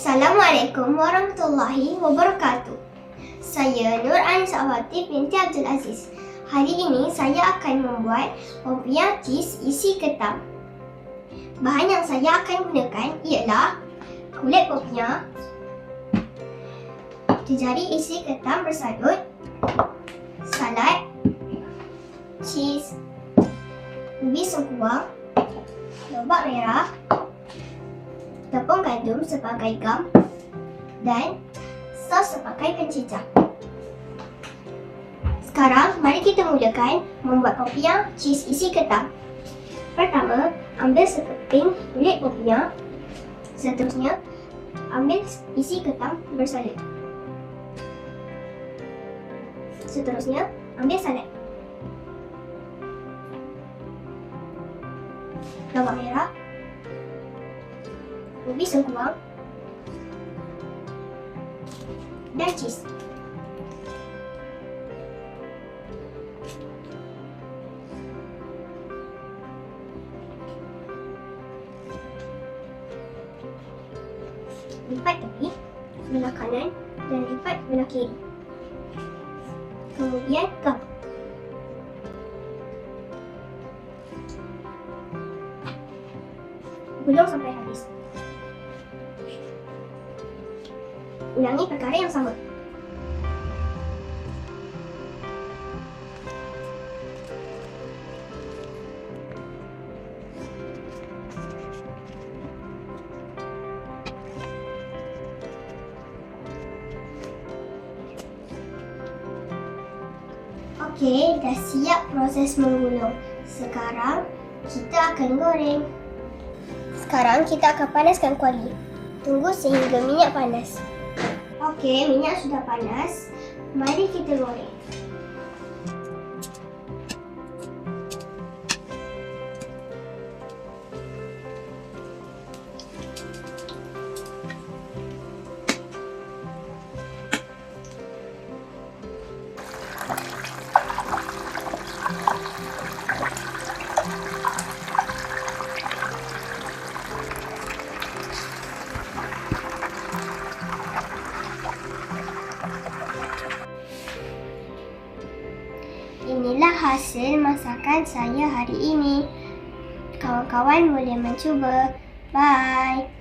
Assalamualaikum warahmatullahi wabarakatuh. Saya Nur Anis Awatif binti Abdul Aziz. Hari ini saya akan membuat popiah cheese isi ketam. Bahan yang saya akan gunakan ialah kulit popiah, jejari isi ketam bersalut, salad, cheese, ubi sengkuang, lobak merah, tepung gandum sebagai gam dan sos sebagai pencicah. Sekarang, mari kita mulakan membuat popiah cheese isi ketam. Pertama, ambil sekeping kulit popiah. Seterusnya, ambil isi ketam bersalut. Seterusnya, ambil salad. Lobak merah, ubi sengkuang dan cheese. Lipat tepi sebelah kanan dan lipat sebelah kiri. Kemudian gam. Belum sampai habis. Ulangi perkara yang sama. Okey, dah siap proses menggulung. Sekarang kita akan goreng. Sekarang kita akan panaskan kuali. Tunggu sehingga minyak panas. Okey, minyak sudah panas. Mari kita goreng. Inilah hasil masakan saya hari ini. Kawan-kawan boleh mencuba. Bye.